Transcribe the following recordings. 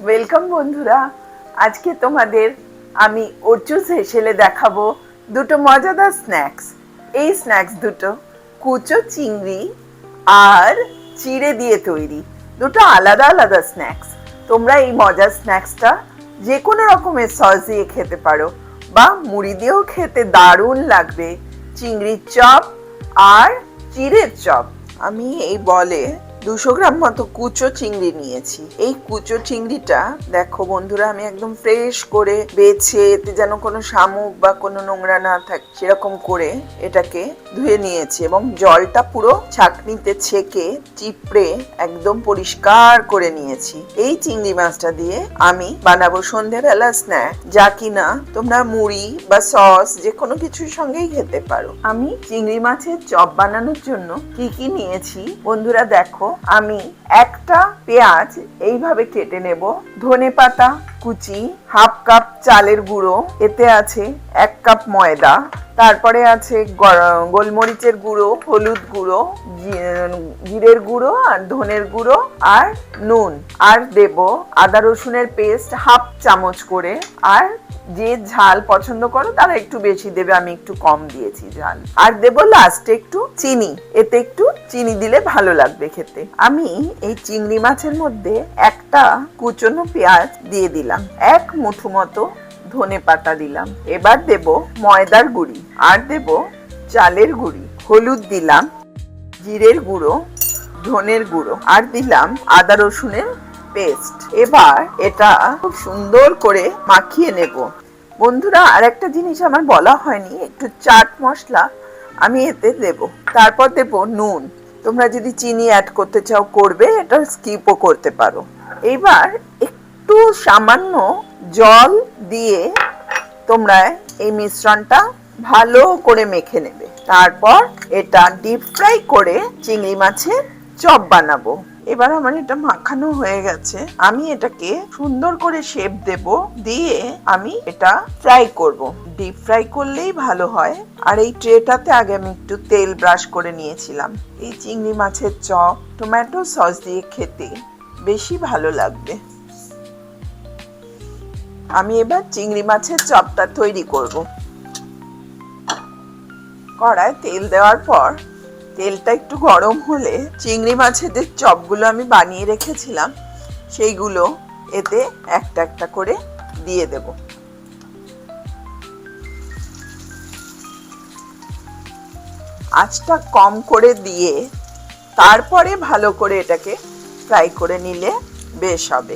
Welcome বন্ধুরা। আজকে তোমাদের আমি অর্জুস হেসেলে দেখাবো দুটো মজাদার স্ন্যাক্স এই স্ন্যাক্স দুটো কুচো চিংড়ি আর চিড়ে দিয়ে তৈরি। দুটো আলাদা আলাদা স্ন্যাক্স তোমরা এই মজার স্ন্যাক্সটা যে কোনো রকমের সস দিয়ে খেতে পারো বা মুড়ি দিয়েও খেতে দারুণ লাগবে। চিংড়ির চপ আর চিড়ের চপ। আমি এই বলে দুশো গ্রাম মতো কুচো চিংড়ি নিয়েছি। এই কুচো চিংড়িটা, দেখো বন্ধুরা, আমি একদম ফ্রেশ করে বেছে, এতে যেন কোনো শামুক বা কোনো নোংরা না থাকে, সেরকম করে এটাকে ধুয়ে নিয়েছি এবং জলটা পুরো ছাকনিতে ছেঁকে, চিপড়ে একদম পরিষ্কার করে নিয়েছি। এই চিংড়ি মাছটা দিয়ে আমি বানাবো সন্ধেবেলা স্ন্যাক যা কিনা তোমরা মুড়ি বা সস যে কোনো কিছুর সঙ্গেই খেতে পারো। আমি চিংড়ি মাছের চপ বানানোর জন্য কি কি নিয়েছি? বন্ধুরা, দেখো আমি একটা পেঁয়াজ এইভাবে কেটে নেব। ধনে পাতা, কুচি, হাফ কাপ চালের গুঁড়ো, এতে আছে এক কাপ ময়দা। তারপরে আছে গোলমরিচের গুঁড়ো, হলুদ গুঁড়ো জিরের গুঁড়ো আর ধনের গুঁড়ো আর নুন। আর দেব আদা রসুনের পেস্ট হাফ চামচ করে। আর যে ঝাল পছন্দ করো তারা একটু বেশি দেবে, আমি একটু কম দিয়েছি ঝাল। আর দেব লাস্টে একটু চিনি, এতে একটু চিনি দিলে ভালো লাগবে খেতে। আমি এই চিংড়ি মাছের মধ্যে একটা কুচনো পেঁয়াজ দিয়ে দিলাম, এক মুঠো মতো ধনে পাতা দিলাম। এবার দেব ময়দার গুঁড়ি। আর দেব চালের গুঁড়ি। হলুদ দিলাম, জিরের গুঁড়ো, ধনের গুঁড়ো, আর দিলাম আদা রসুনের পেস্ট। এবার এটা খুব সুন্দর করে মাখিয়ে নেব। বন্ধুরা আর একটা জিনিস আমার বলা হয়নি, একটু চাট মশলা আমি এতে দেব। তারপর দেব নুন। তোমরা যদি চিনি অ্যাড করতে চাও, করবে, এটা স্কিপও করতে পারো। এবার একটু সামান্য জল দিয়ে তোমরা এই মিশ্রণটা ভালো করে মেখে নেবে। তারপর এটা ডিপ ফ্রাই করে চিংড়ি মাছের চপ বানাবো। এবার আমার এটা মাখানো হয়ে গেছে। আমি এটাকে সুন্দর করে শেপ দেব, দিয়ে আমি এটা ফ্রাই করব। ডিপ ফ্রাই করলেই ভালো হয়। আর এই ট্রেটাতে আগে আমি একটু তেল ব্রাশ করে নিয়েছিলাম। এই চিংড়ি মাছের চপ টমেটো সস দিয়ে খেতে বেশি ভালো লাগবে। আমি এবার চিংড়ি মাছের চপটা তৈরি করব। কড়ায় তেল দেওয়ার পর, তেলটা একটু গরম হলে চিংড়ি মাছের যে চপগুলো আমি বানিয়ে রেখেছিলাম, সেইগুলো এতে একটা একটা করে দিয়ে দেব। আঁচটা কম করে দিয়ে তারপরে ভালো করে এটাকে ফ্রাই করে নিলে বেশ হবে।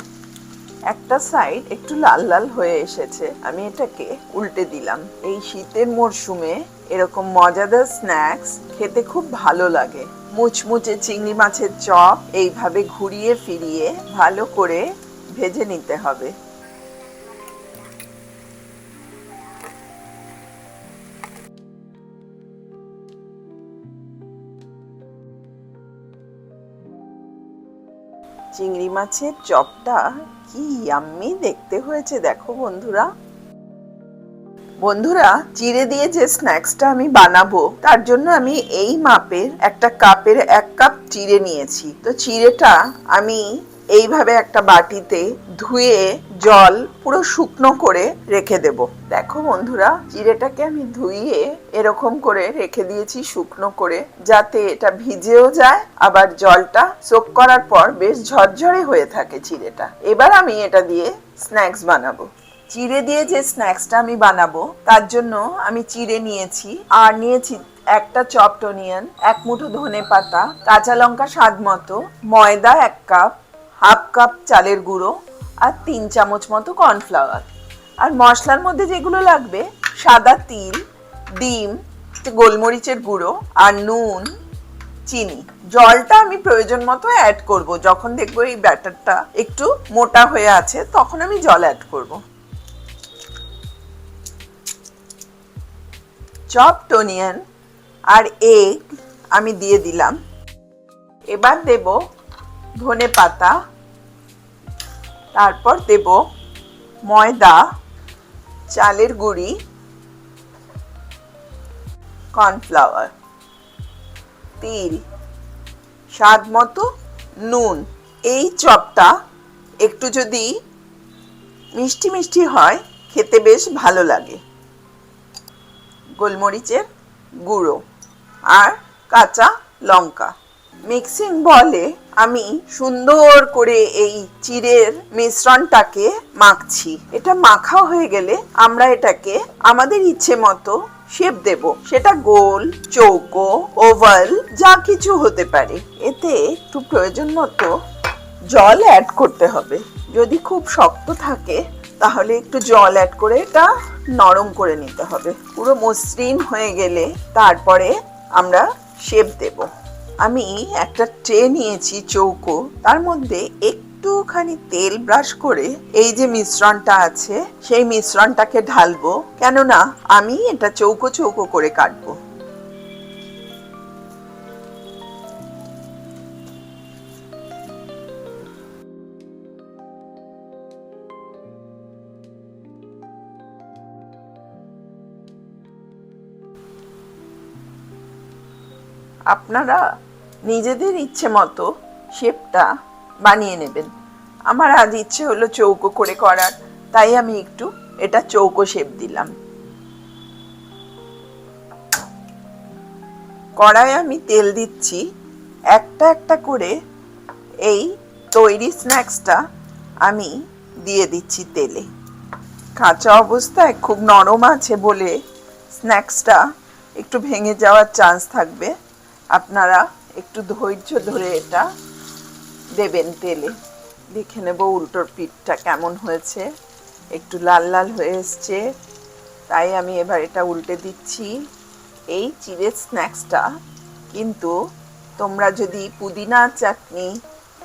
একটা সাইড একটু লাল লাল হয়ে এসেছে। আমি এটাকে উল্টে দিলাম। এই শীতের মরশুমে এরকম মজাদার স্ন্যাক্স খেতে খুব ভালো লাগে। মুচমুচে চিংড়ি মাছের চপ এইভাবে ঘুরিয়ে ফিরিয়ে ভালো করে ভেজে নিতে হবে। চিংড়ি মাছের চপটা কি আমি দেখতে হয়েছে দেখো বন্ধুরা। বন্ধুরা, চিড়ে দিয়ে যে স্ন্যাক্সটা আমি বানাবো, তার জন্য আমি এই মাপের একটা কাপের এক কাপ চিড়ে নিয়েছি। তো চিড়েটা আমি এইভাবে একটা বাটিতে ধুয়ে জল পুরো শুকনো করে রেখে দেব। দেখো বন্ধুরা চিড়েটাকে আমি ধুইয়ে এরকম করে রেখে দিয়েছি শুকনো করে, যাতে এটা ভিজেও যায়, আবার জলটা সোক করার পর বেশ ঝরঝরে হয়ে থাকে চিড়েটা এবার আমি এটা দিয়ে স্ন্যাক্স বানাবো। চিড়ে দিয়ে যে স্ন্যাক্সটা আমি বানাবো, তার জন্য আমি চিড়ে নিয়েছি, আর নিয়েছি একটা চপড অনিয়ন এক মুঠো ধনে পাতা কাঁচা লঙ্কা স্বাদ মতো, ময়দা এক কাপ হাফ কাপ চালের গুঁড়ো আর তিন চামচ মতো কর্নফ্লাওয়ার। আর মশলার মধ্যে যেগুলো লাগবে, সাদা তিল, ডিম গোলমরিচের গুঁড়ো আর নুন, চিনি। জলটা আমি প্রয়োজন মতো অ্যাড করব। যখন দেখব এই ব্যাটারটা একটু মোটা হয়ে আছে, তখন আমি জল অ্যাড করব। চপড অনিয়ন আর এগ আমি দিয়ে দিলাম। এবার দেব ধনে পাতা, তারপর দেব ময়দা, চালের গুঁড়ি, কর্নফ্লাওয়ার, তিল, স্বাদ মতো নুন। এই চপটা একটু যদি মিষ্টি মিষ্টি হয়, খেতে বেশ ভালো লাগে। গোলমরিচের গুঁড়ো আর কাঁচা লঙ্কা। মিক্সিং বলে আমি সুন্দর করে এই চিড়ের মিশ্রণটাকে মাখছি। এটা মাখা হয়ে গেলে আমরা এটাকে আমাদের ইচ্ছে মতো শেপ দেব। সেটা গোল, চৌকো, ওভাল, যা কিছু হতে পারে। এতে একটু প্রয়োজন মতো জল অ্যাড করতে হবে। যদি খুব শক্ত থাকে, তাহলে একটু জল অ্যাড করে এটা নরম করে নিতে হবে। পুরো মসৃণ হয়ে গেলে তারপরে আমরা শেপ দেব। আমি একটা ট্রে নিয়েছি চৌকো। তার মধ্যে একটুখানি তেল ব্রাশ করে এই যে মিশ্রণটা আছে, সেই মিশ্রণটাকে ঢালবো। কেননা আমি এটা চৌকো চৌকো করে কাটবো। আপনারা নিজেদের ইচ্ছে মতো শেপটা বানিয়ে নেবেন। আমার আজ ইচ্ছে হলো চৌকো করে করার, তাই আমি একটু এটা চৌকো শেপ দিলাম। কড়াই আমি তেল দিচ্ছি। একটা একটা করে এই তৈরি স্ন্যাক্সটা আমি দিয়ে দিচ্ছি তেলে। কাঁচা অবস্থায় খুব নরম আছে বলে স্ন্যাক্সটা একটু ভেঙে যাওয়ার চান্স থাকবে। আপনারা একটু ধৈর্য ধরে এটা দেবেন তেলে। দেখে নেব উল্টোর পিঠটা কেমন হয়েছে। একটু লাল লাল হয়ে এসছে। তাই আমি এবার এটা উল্টে দিচ্ছি। এই চিড়ের স্ন্যাক্সটা কিন্তু তোমরা যদি পুদিনা চাটনি,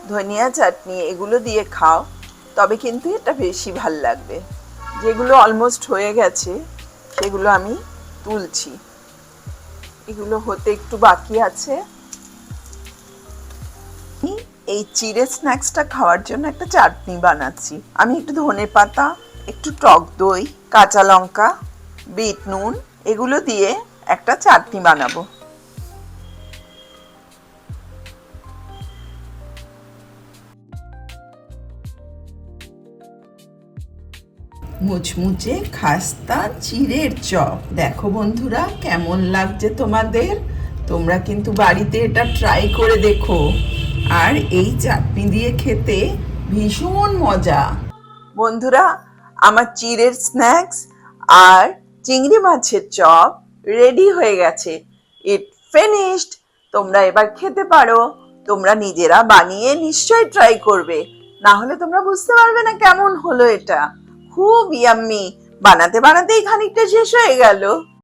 ধনিয়া চাটনি এগুলো দিয়ে খাও, তবে কিন্তু এটা বেশি ভালো লাগবে। যেগুলো অলমোস্ট হয়ে গেছে, সেগুলো আমি তুলছি। এগুলো হতে একটু বাকি আছে। এই চিড়ে স্ন্যাক্সটা খাওয়ার জন্য একটা চাটনি বানাচ্ছি। আমি একটু ধনে পাতা, একটু টক দই, কাঁচা লঙ্কা, বিট নুন, এগুলো দিয়ে একটা চাটনি বানাবো। মুচমুচে খাস্তা চিড়ের চপ। দেখো বন্ধুরা, কেমন লাগছে তোমাদের? তোমরা কিন্তু বাড়িতে এটা ট্রাই করে দেখো। আর এই চাটনি দিয়ে খেতে ভীষণ মজা। বন্ধুরা, আমার চিড়ের স্ন্যাক্স আর চিংড়ি মাছের চপ রেডি হয়ে গেছে। ইট ফিনিশড তোমরা এবার খেতে পারো। তোমরা নিজেরা বানিয়ে নিশ্চয়ই ট্রাই করবে। না হলে তোমরা বুঝতে পারবে না কেমন হলো এটা। খুব ইয়াম্মি বানাতে বানাতেই খানিকটা শেষ হয়ে গেল।